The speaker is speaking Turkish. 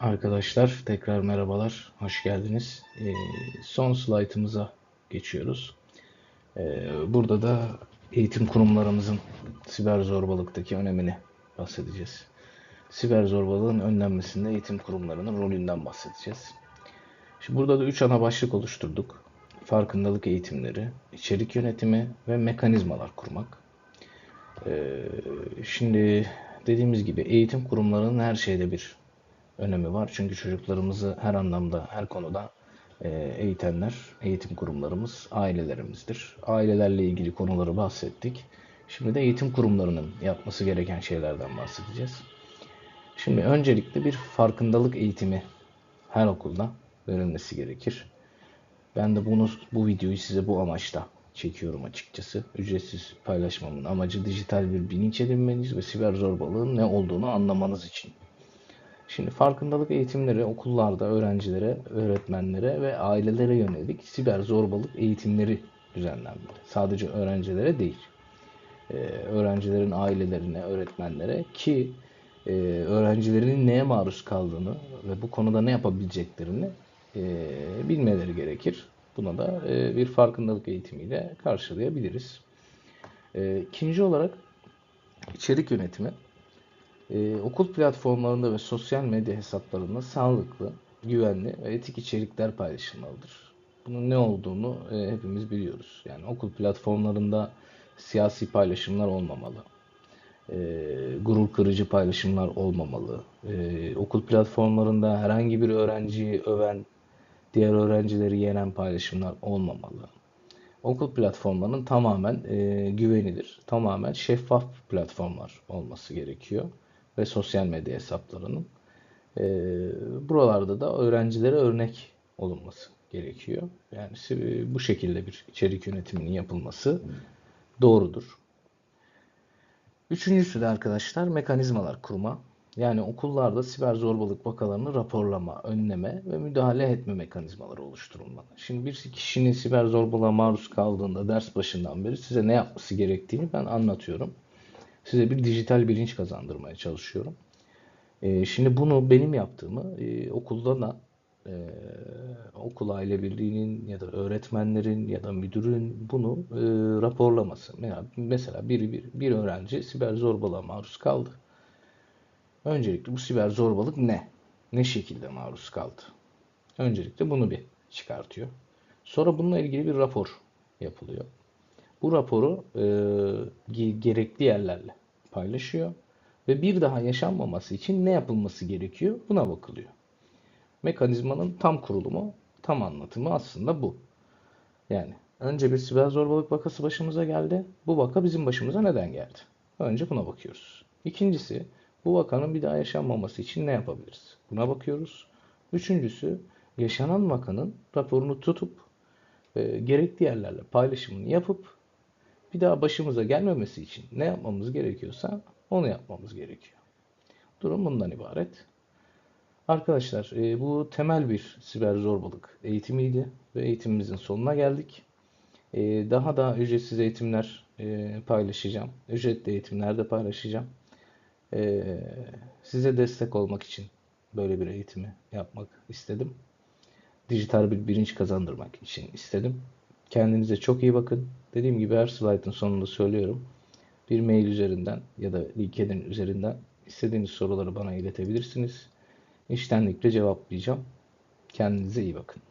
Arkadaşlar tekrar merhabalar, hoş geldiniz. Ee, son slaytımıza geçiyoruz. Ee, burada da eğitim kurumlarımızın siber zorbalıktaki önemini bahsedeceğiz. Siber zorbalığın önlenmesinde eğitim kurumlarının rolünden bahsedeceğiz. Şimdi burada da üç ana başlık oluşturduk. Farkındalık eğitimleri, içerik yönetimi ve mekanizmalar kurmak. Ee, şimdi dediğimiz gibi eğitim kurumlarının her şeyde bir önemi var. Çünkü çocuklarımızı her anlamda, her konuda e, eğitenler, eğitim kurumlarımız, ailelerimizdir. Ailelerle ilgili konuları bahsettik. Şimdi de eğitim kurumlarının yapması gereken şeylerden bahsedeceğiz. Şimdi öncelikle bir farkındalık eğitimi her okulda verilmesi gerekir. Ben de bunu bu videoyu size bu amaçla çekiyorum açıkçası. Ücretsiz paylaşmamın amacı dijital bir bilinç edinmeniz ve siber zorbalığın ne olduğunu anlamanız için. Şimdi farkındalık eğitimleri okullarda öğrencilere, öğretmenlere ve ailelere yönelik siber zorbalık eğitimleri düzenlenmeli. Sadece öğrencilere değil. Ee, öğrencilerin ailelerine, öğretmenlere ki e, öğrencilerin neye maruz kaldığını ve bu konuda ne yapabileceklerini e, bilmeleri gerekir. Buna da e, bir farkındalık eğitimiyle karşılayabiliriz. E, ikinci olarak içerik yönetimi. Ee, okul platformlarında ve sosyal medya hesaplarında sağlıklı, güvenli ve etik içerikler paylaşılmalıdır. Bunun ne olduğunu e, hepimiz biliyoruz. Yani okul platformlarında siyasi paylaşımlar olmamalı. E, gurur kırıcı paylaşımlar olmamalı. E, okul platformlarında herhangi bir öğrenciyi öven, diğer öğrencileri yenen paylaşımlar olmamalı. Okul platformlarının tamamen e, güvenilir, tamamen şeffaf platformlar olması gerekiyor ve sosyal medya hesaplarının. E, buralarda da öğrencilere örnek olunması gerekiyor. Yani bu şekilde bir içerik yönetiminin yapılması doğrudur. Üçüncüsü de arkadaşlar mekanizmalar kurma. Yani okullarda siber zorbalık vakalarını raporlama, önleme ve müdahale etme mekanizmaları oluşturulmalı. Şimdi bir kişinin siber zorbalığa maruz kaldığında ders başından beri size ne yapması gerektiğini ben anlatıyorum size bir dijital bilinç kazandırmaya çalışıyorum. E, şimdi bunu benim yaptığımı e, okulda da e, okul aile birliğinin ya da öğretmenlerin ya da müdürün bunu e, raporlaması. Yani mesela bir, bir, bir öğrenci siber zorbalığa maruz kaldı. Öncelikle bu siber zorbalık ne? Ne şekilde maruz kaldı? Öncelikle bunu bir çıkartıyor. Sonra bununla ilgili bir rapor yapılıyor. Bu raporu e, gerekli yerlerle paylaşıyor ve bir daha yaşanmaması için ne yapılması gerekiyor buna bakılıyor. Mekanizmanın tam kurulumu, tam anlatımı aslında bu. Yani önce bir siber zorbalık vakası başımıza geldi. Bu vaka bizim başımıza neden geldi? Önce buna bakıyoruz. İkincisi bu vakanın bir daha yaşanmaması için ne yapabiliriz? Buna bakıyoruz. Üçüncüsü yaşanan vakanın raporunu tutup e, gerekli yerlerle paylaşımını yapıp bir daha başımıza gelmemesi için ne yapmamız gerekiyorsa onu yapmamız gerekiyor. Durum bundan ibaret. Arkadaşlar e, bu temel bir siber zorbalık eğitimiydi ve eğitimimizin sonuna geldik. E, daha da ücretsiz eğitimler e, paylaşacağım. Ücretli eğitimler de paylaşacağım. Size destek olmak için böyle bir eğitimi yapmak istedim. Dijital bir bilinç kazandırmak için istedim. Kendinize çok iyi bakın. Dediğim gibi her slaytın sonunda söylüyorum. Bir mail üzerinden ya da LinkedIn üzerinden istediğiniz soruları bana iletebilirsiniz. İştenlikle cevaplayacağım. Kendinize iyi bakın.